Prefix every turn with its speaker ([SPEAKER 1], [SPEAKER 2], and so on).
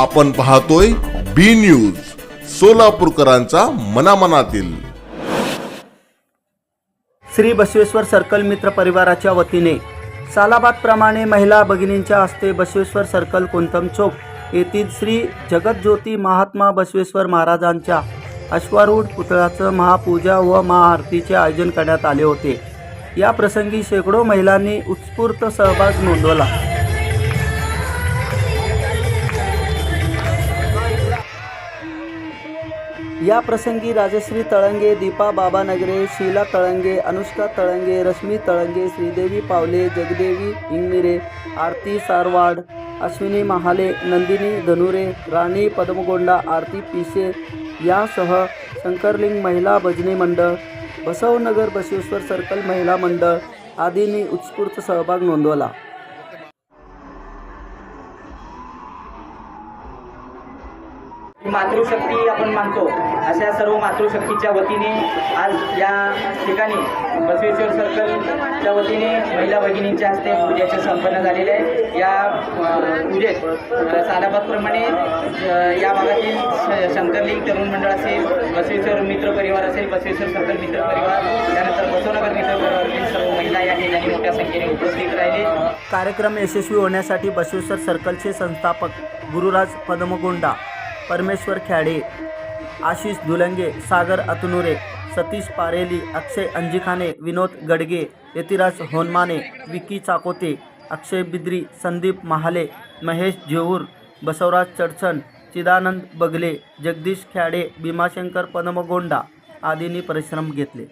[SPEAKER 1] आपण पाहतोय B news सोलापूरकरांचा मनामनातील.
[SPEAKER 2] श्री बसवेश्वर सर्कल मित्र परिवाराच्या वतीने सालाबादप्रमाणे महिला भगिनींच्या हस्ते बसवेश्वर सर्कल कोंतम चौक येथील श्री जगतज्योती महात्मा बसवेश्वर महाराजांच्या अश्वारूढ पुतळ्याचं महापूजा व महाआरतीचे आयोजन करण्यात आले होते. या प्रसंगी शेकडो महिलांनी उत्स्फूर्त सहभाग नोंदवला. या प्रसंगी राजश्री तळंगे दीपा बाबानगरे शीला तळंगे अनुष्का तळंगे रश्मी तळंगे श्रीदेवी पावले जगदेवी इंगमिरे आरती सारवाड अश्विनी महाले नंदिनी धनुरे राणी पद्मगोंडा आरती पिशे यासह शंकरलिंग महिला भजनी मंडळ बसवनगर बसवेश्वर सर्कल महिला मंडळ आदींनी उत्स्फूर्त सहभाग नोंदवला.
[SPEAKER 3] मातृशक्ती आपण मानतो अशा सर्व मातृशक्तीच्या वतीने आज या ठिकाणी बसवेश्वर सर्कलच्या वतीने महिला भगिनींच्या हस्ते पूजेचे संपन्न झालेले आहे. या पूजेत अ, सालाबादप्रमाणे या भागातील श- शंकरलिंग तरुण मंडळ असेल बसवेश्वर मित्र परिवार असेल बसवेश्वर सर्कल मित्र परिवार त्यानंतर बसवनगर मित्र परिवारातील सर्व महिला या ठिकाणी मोठ्या संख्येने उपस्थित राहिले.
[SPEAKER 2] कार्यक्रम यशस्वी होण्यासाठी बसवेश्वर सर्कलचे संस्थापक गुरुराज पद्मगोंडा परमेश्वर खेडे आशिष दुलंगे सागर अतनुरे सतीश पारेली अक्षय अंजिखाने विनोद गडगे यतिराज होनमाने विकी चाकोते अक्षय बिद्री संदीप महाले महेश जेऊर बसवराज चडचण चिदानंद बगले जगदीश ख्याडे भीमाशंकर पदमगोंडा आदींनी परिश्रम घेतले.